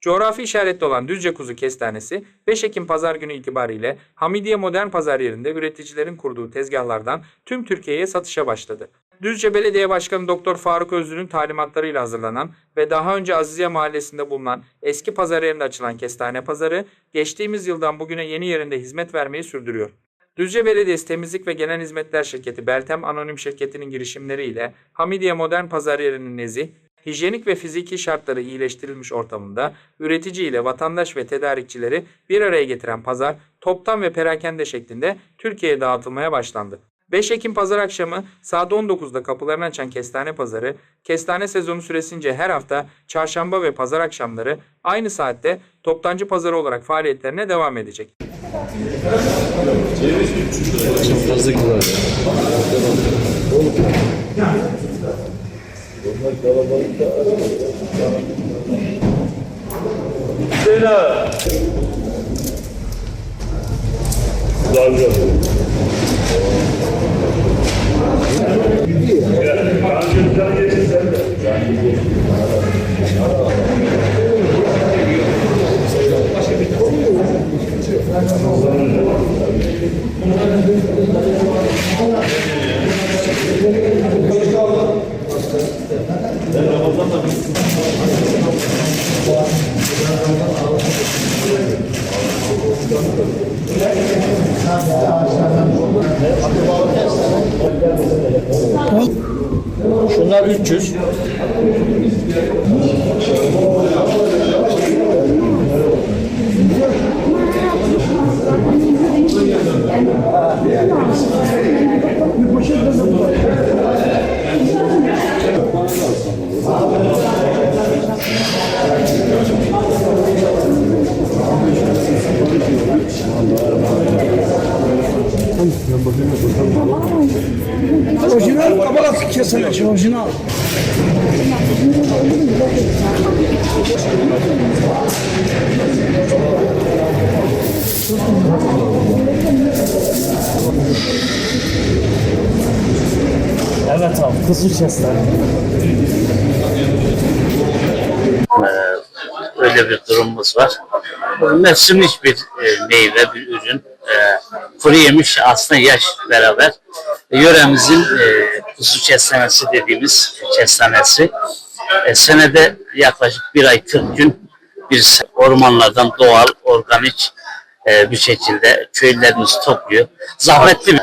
Coğrafi işaretli olan Düzce Kuzu Kestanesi 5 Ekim Pazar günü itibariyle Hamidiye Modern Pazar yerinde üreticilerin kurduğu tezgahlardan tüm Türkiye'ye satışa başladı. Düzce Belediye Başkanı Doktor Faruk Özlü'nün talimatlarıyla hazırlanan ve daha önce Aziziye Mahallesi'nde bulunan eski pazar yerinde açılan kestane pazarı geçtiğimiz yıldan bugüne yeni yerinde hizmet vermeyi sürdürüyor. Düzce Belediyesi Temizlik ve Genel Hizmetler Şirketi Beltem Anonim Şirketi'nin girişimleriyle Hamidiye Modern Pazar yerinin nezih, hijyenik ve fiziki şartları iyileştirilmiş ortamında üretici ile vatandaş ve tedarikçileri bir araya getiren pazar toptan ve perakende şeklinde Türkiye'ye dağıtılmaya başlandı. 5 Ekim pazar akşamı saat 19'da kapılarını açan Kestane Pazarı, kestane sezonu süresince her hafta çarşamba ve pazar akşamları aynı saatte toptancı pazarı olarak faaliyetlerine devam edecek. Çok fazla gidiyor. Sena. Dalga. Sen geçin sen de. Şunlar 300. kabalat kesilmiş orijinal. Evet abi kestane. Ee, öyle bir durumumuz var. Mevsimlik bir e, meyve, bir ürün. E, kuru yemiş aslında yaş beraber. Yöremizin e, kuzu kestanesi dediğimiz kestanesi. E, senede yaklaşık bir ay 40 gün bir ormanlardan doğal, organik e, bir şekilde köylülerimiz topluyor. Zahmetli bir,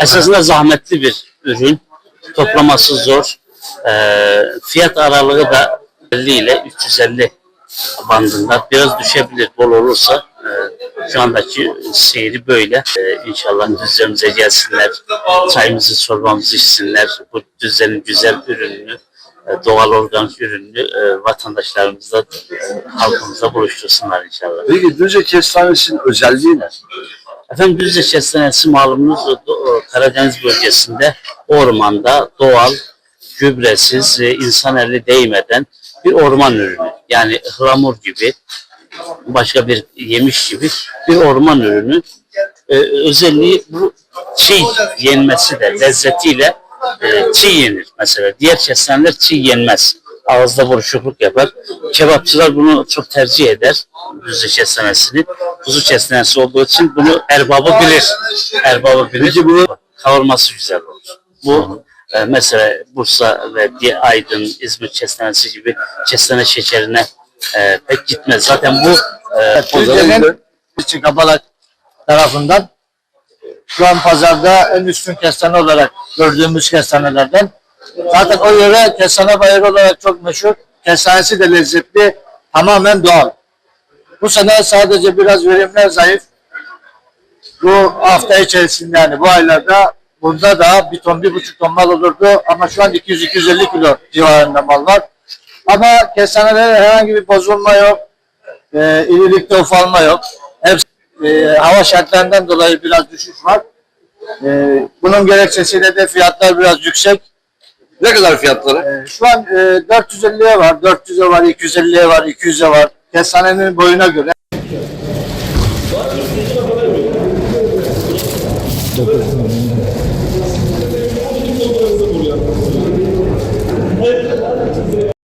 esasında zahmetli bir ürün. Toplaması zor. E, fiyat aralığı da 50 ile 350 bandında biraz düşebilir bol olursa. E, şu andaki seyri böyle. E, inşallah düzlerimize gelsinler. Çayımızı, çorbamızı içsinler. Bu düzenin güzel ürününü, e, doğal organik ürününü e, vatandaşlarımızla, e, halkımızla buluştursunlar inşallah. Peki Düzce kestanesinin özelliği ne? Efendim Düzce Kestanesi malumunuz Karadeniz bölgesinde ormanda doğal, gübresiz, insan eli değmeden bir orman ürünü. Yani ıhlamur gibi, başka bir yemiş gibi bir orman ürünü. E, özelliği bu çiğ yenmesi de lezzetiyle e, çiğ yenir mesela. Diğer kestaneler çiğ yenmez. Ağızda buruşukluk yapar. Kebapçılar bunu çok tercih eder. Düzce kestanesini. Kuzu kestanesi olduğu için bunu erbabı bilir. Erbabı bilir. Peki bunu- Kavurması güzel olur. Bu e, mesela Bursa ve diye Aydın, İzmir kestanesi gibi kestane şekerine e, pek gitmez. Zaten bu e, Türkiye'nin Küçük Kabalak tarafından şu an pazarda en üstün kestane olarak gördüğümüz kestanelerden. Zaten o yöre kestane bayırı olarak çok meşhur. Kestanesi de lezzetli, tamamen doğal. Bu sene sadece biraz verimler zayıf. Bu hafta içerisinde yani bu aylarda bunda da bir ton, bir buçuk ton mal olurdu ama şu an 200-250 kilo civarında mal var. Ama kestanelerde herhangi bir bozulma yok, e, irilikte ufalma yok. Hepsi e, hava şartlarından dolayı biraz düşüş var. E, bunun gerekçesiyle de fiyatlar biraz yüksek. Ne kadar fiyatları? E, şu an e, 450'ye var, 400'e var, 250'ye var, 200'e var. Kestanenin boyuna göre.